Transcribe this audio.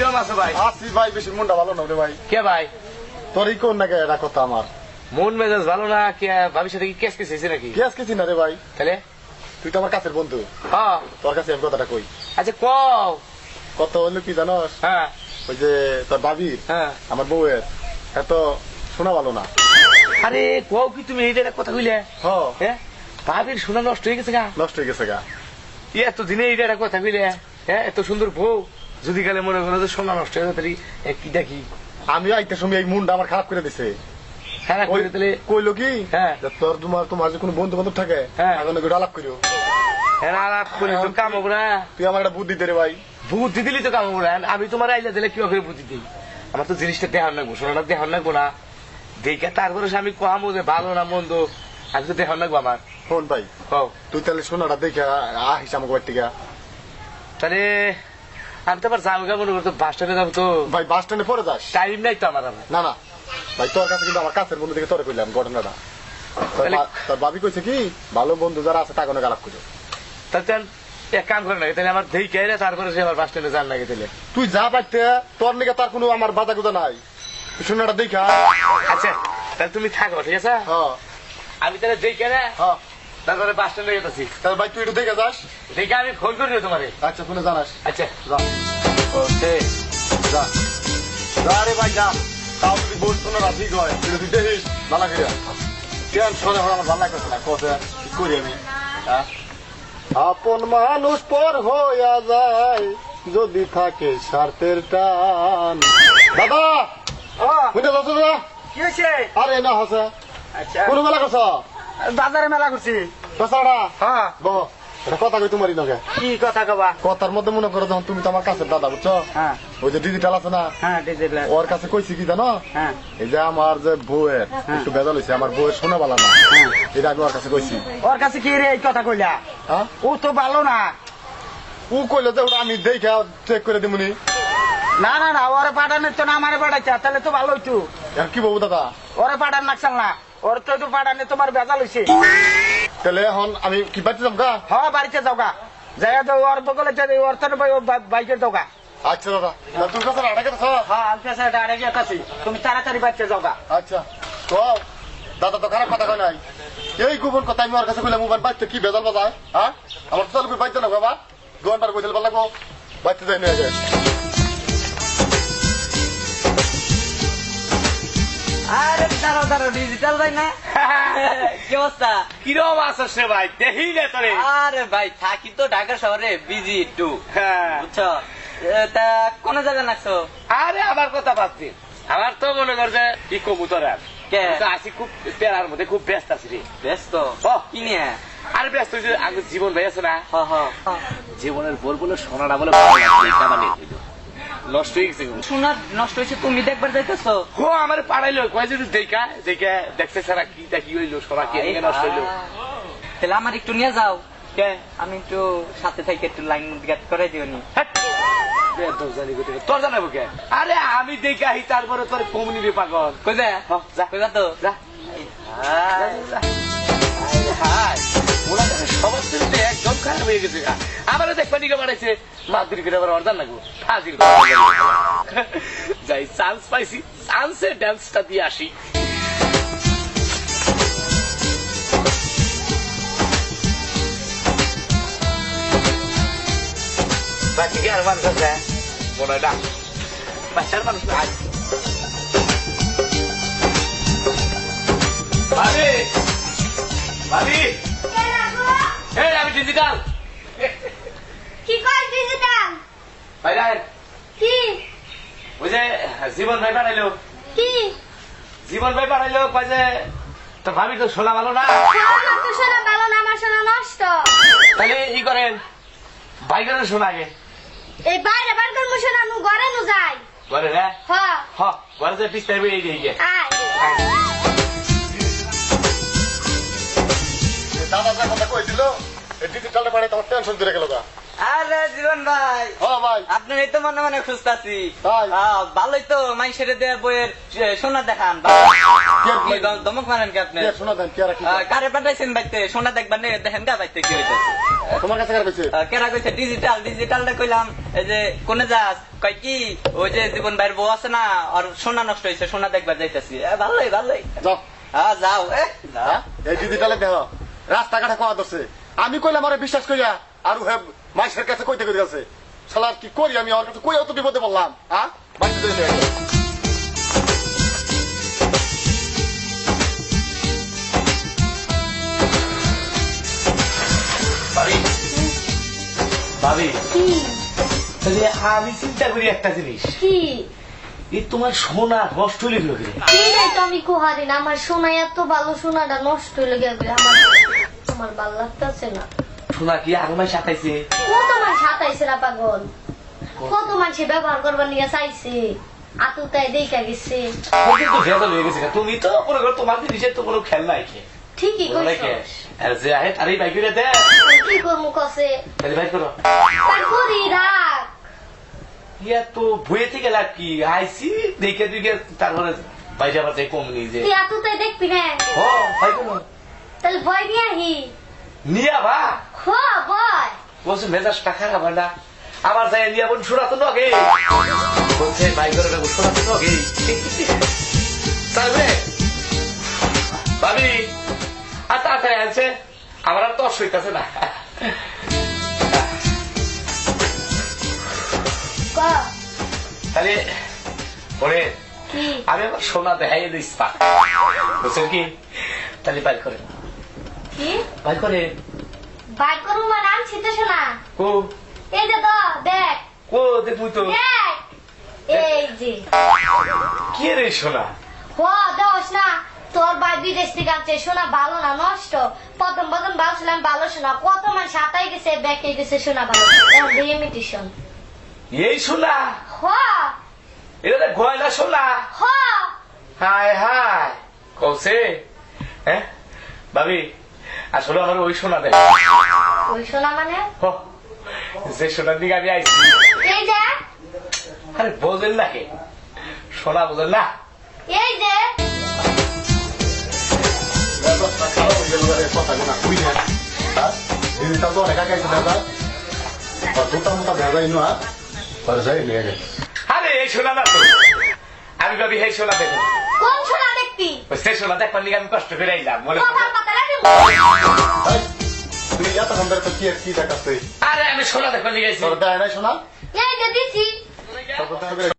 কিরম আছো ভাই? আসি ভাই বেশি মনটা ভালো না রে ভাই। কে ভাই? তোরই কোন নাকি এটা কথা আমার? মন মেজাজ ভালো না কে ভাবির সাথে কি কেস কেস হয়েছে নাকি? কেস কিছু না রে ভাই। তাহলে? তুই তো আমার কাছের বন্ধু। হ্যাঁ। তোর কাছে আমি কথাটা কই? আচ্ছা কও। কত হলো কি জানোস? হ্যাঁ। ওই যে তোর বাবির হ্যাঁ। আমার বউয়ের এত শোনা ভালো না। আরে কও কি তুমি এইটা একটা কথা কইলে? হ্যাঁ ভাবির শোনা নষ্ট হয়ে গেছে গা। নষ্ট হয়ে গেছে গা। এত দিনে এইটা একটা কথা কইলে? হ্যাঁ এত সুন্দর বউ। যদি গেলে মনে করো যে সোনা নষ্ট হয়ে যাবে কি দেখি? আমি আইতে সময় এই মুন্ডা আমার খারাপ করে দিছে। হ্যাঁ ওই কইলে তাহলে কইলো কি? হ্যাঁ। তোর তোমার তোমার যে কোনো বন্ধু বান্ধব থাকে হ্যাঁ। এখন ওগুলো আলাপ করিও। হ্যাঁ আলাপ করে তো কাম হবে না। তুই আমার একটা বুদ্ধি দে রে ভাই। বুদ্ধি দিলি তো কাম হবে না। আমি তোমার আইলে দিলে কি করে বুদ্ধি দিই? আমার তো জিনিসটা দেখার লাগবো সোনাটা দেখার লাগবো না। দেখে তারপরে আমি কম যে ভালো না মন্দ আমি তো দেখার লাগবো আমার। ভাই তুই তাহলে সোনাটা দেখে আহিস আমাকে বাড়ি তাহলে আমি তো আবার যাব গা মনে করতো বাস স্ট্যান্ডে যাব তো। ভাই বাস স্ট্যান্ডে পরে যাস। টাইম নাই তো আমার না না। ভাই তোর কাছে কিন্তু আমার কাছের বন্ধু থেকে তোরে কইলাম ঘটনাটা। তোর তাহলে- বা- তোর ভাবি কইছে কি ভালো বন্ধু যারা আছে তাকে অনেক আলাপ তাহলে এক কাম করে নাকি তাহলে আমার এলে তারপরে সে আমার বাস স্ট্যান্ডে যান নাকি তাহলে। তুই যা পাইতে তোর নিকে তার কোনো আমার বাধা গুদা নাই সোনাটা দেখা আচ্ছা তাহলে তুমি থাকো ঠিক আছে? হ্যাঁ। আমি তাহলে দেখে না হ্যাঁ। তারপরে বাস স্ট্যান্ডে যেতেছি। তাহলে ভাই তুই একটু দেখে যাস। দেখে আমি ফোন করি তোমারে। আচ্ছা ফোনে জানাস। আচ্ছা। যা। ওকে। যা। যা রে ভাই যা। তাও তুই বল সোনাটা ঠিক হয় তুই তুই দেখিস ভালো করে। কেন শোনে আমার ভালো লাগতেছে না কথা কি করি আমি। হ্যাঁ? আপন মানুষ পর হইয়া যায় যদি থাকে স্বার্থের টান। দাদা! বুঝতে পারছ দাদা কি হয়েছে আরে না হাসে। আচ্ছা। কোন মেলা করছ বাজারে মেলা করছি। হ্যাঁ। বহ। এটা কথা কই তোমারই নগে কি কথা কবা? কথার মধ্যে মনে করো যখন তুমি তো আমার কাছে দাদা বুঝছ? হ্যাঁ। ওই যে ডিজিটাল আছে না? হ্যাঁ ডিজিটাল ওর কাছে কইছি কি জানো? হ্যাঁ। এই যে আমার যে বউয়ের একটু বেজাল হয়েছে আমার বউয়ের শোনা বালা না এটা আমি ওর কাছে কইছি। ওর কাছে কি রে এই কথা কইলা? হ্যাঁ? ও তো ভালো না। ও কইলো যে ওটা আমি দেখে চেক করে দিমুনি। না না না ওরে পাঠানো তো না আমারে পাঠাইছা তাহলে তো ভালো হইতো। কি বলব দাদা? ওরে পাঠান লাগছাল না। ওর তো একটু পাঠানে তোমার বেজাল হইছে। তাহলে এখন আমি কি বাড়িতে যাব গা? হ বাড়িতে যাও গা। জায়গা তো ওর বগলে ওর তো বাইকের দাও গা। আচ্ছা দাদা। তোর কাছে আড়া গেছে হ্যাঁ কাছে আছি। তুমি তাড়াতাড়ি বাড়িতে যাও গা। আচ্ছা। তো দাদা তো খারাপ কথা কয় নাই। এই গোপন কথা আমি ওর কাছে কইলাম মোবাইল বাইতে কি বেজাল বাজায়? হ্যাঁ? আমার তো চালু বাইতে না বাবা গোয়ানবার কইতে ভালো লাগবো। বাইতে যাই নিয়ে যায় আরে দাঁড়াও দাঁড়াও ডিজিটাল ভাই না? কি অবস্থা? কিরম সে ভাই? দেখি না তোরে। আরে ভাই থাকি তো ঢাকা শহরে বিজি একটু হ্যাঁ। বুঝছ? তা কোন নাচছো আরে আমার কথা ভাবছি আমার তো মনে করছে কি কবুতর আর। কে? আমি তো আছি খুব পেরার মধ্যে খুব ব্যস্ত আছি রে। ব্যস্ত। কি নিয়ে? আর ব্যস্ত আগে জীবন ভাই আছে না? হ হ। জীবনের বল বলে সোনাটা বলে নষ্ট হয়ে গেছে। শোনা নষ্ট হয়েছে তুমি দেখবার যাইতেছো হো আমার পাড়াইলো কয় যদি দেখা দেখা দেখতে সারা কি দেখি হইল সোনা কি নষ্ট হইল? তাহলে আমার একটু নিয়ে যাও। কে? আমি একটু সাথে থেকে একটু লাইন গেট করে দিও নি। তোর জানাব কে আরে আমি দেখে আহি তারপরে তোর কমনি রে পাগল। কই যা? যা। যা তো? যা। হয়ে গেছে। আমারও দেখবা নিকে বাড়াইছে মাদুরি করে আবার অর্ডার লাগবো। হাজির যাই চান্স পাইছি। চান্সে ড্যান্সটা দিয়ে আসি। বাকি মানুষ আছে? না বাচ্চার মানুষ আজ ভাবি! ভাবি! এই আমি ডিজিটাল। কি কয় ডিজিটাল রাখেন কি? ওই যে জীবন ভাই পাঠাইলো। কি? জীবন ভাই পাঠাইলো কয় যে তো ভাবি তো শোনা ভালো না? আমার তো শোনা ভালো না আমার শোনা নষ্ট। তাহলে ই করেন ভাই করে শোনা আগে। এই বাইরে বার করব শোনা নু ঘরে নু যাই ঘরে রে হ। হ ঘরে যে পিস্তাই বেরিয়ে দিয়ে আয়। টেনশন দিয়ে গেল গা আরে জীবন ভাই। ও ভাই। আপনার এই তো মনে মনে খুঁজতাছি। ভালোই তো মাইসের দেয়া বইয়ের সোনা দেখান। দমক মারেন কি আপনি? শোনা দেন? রাখি কারে পাঠাইছেন বাইতে সোনা দেখবেন দেখেন গা বাইতে কি হইতেছে? তোমার কাছে কার কইছে কেরা কইছে? ডিজিটাল ডিজিটালটা কইলাম এই যে কোনে যাস? কয় কি? ওই যে জীবন ভাইয়ের বউ আছে না আর সোনা নষ্ট হয়েছে সোনা দেখবার যাইতেছি। ভালোই ভালোই। যাও। হ্যাঁ যাও এ হ্যাঁ? এই ডিজিটালে দেহ রাস্তাঘাটে কোয়া ধরছে। আমি কইলাম আরে বিশ্বাস কইয়া আর হে মাইসের কাছে কইতে কইতে গেছে শালা কি করি আমি? কাছে কই অত বিপদে বললাম হ্যাঁ? ভাবি তাহলে আমি চিন্তা করি একটা জিনিস। কি? এই তোমার সোনা নষ্ট হইলে করে? তো আমি কোহারি? না আমার সোনা এত ভালো সোনাটা নষ্ট হয়ে গেছে আমার আমার ভালো লাগতেছে না। সোনা কি আগুনায় সাতাইছে কত মানুষ হাতাইছে না পাগল? কত? মানুষে ব্যবহার করবার নিয়ে চাইছে? আতুতায় দেখা গেছে। কিন্তু ভেজাল হয়ে গেছে তুমি তো মনে করো তোমার জিনিসের তো কোনো খেল নাই ঠিকই? কইছ। আর যে আহে তারই বাইক করে দে। কি করব কসে? তাহলে বাইক করো। তাই করি রাখ। ইয়া তো ভুয়ে থেকে লাভ কি? আইসি দেখে দেখে তারপরে আবার যাই কম নিয়ে যে। তুই আতুতায় দেখবি না। ও ভাই কোনো তাহলে ভয় নিয়ে আহি। নিয়া বা। বলছে না আবার যাই নিয়া বোন শোনা তো নগে বলছে করে নেব শোনা তো নগে তাহলে ভাবি আর তাড়াতাড়ি আছে আমার আর না। তাহলে কি? আমি আমার সোনা দেখাই দিস পা। বুঝছেন কি? তাহলে বাইক করে কি? বাইক করে। বাইক করব মানে আনছি তো শোনা। কো। এই যে তো দেখ। কো দেখব তো। দেখ। এই যে। কি রে সোনা হ দোষ না। তোর ভাই বিদেশ থেকে আনছে শোনা ভালো না নষ্ট। প্রথম প্রথম ভাবছিলাম ভালো শোনা। কত মানুষ হাতাই গেছে ব্যাকে গেছে শোনা ভালো। এখন ইমিটেশন এই সোনা হ। এটা গয়না সোনা হ। হায় হায়। কৌছে হ্যাঁ? ভাবি আসলে আমার ওই সোনা দেয়। ওই শোনা মানে? যে সোনার দিকে আমি আইছি। আরে বোঝেন না কে? সোনা বোঝেন না? এই যে। আর এই সোনা না আমি ভাবি এই সোনা দেখো। কোন শোনা দেখবি? সে সোনা দেখবার আমি কষ্ট করে আইলাম মনে তুই এত ঘণ্টা তো কি কি দেখাচ্ছে আরে আমি সোনা দেখবার দিকে আইছি তোর দেয়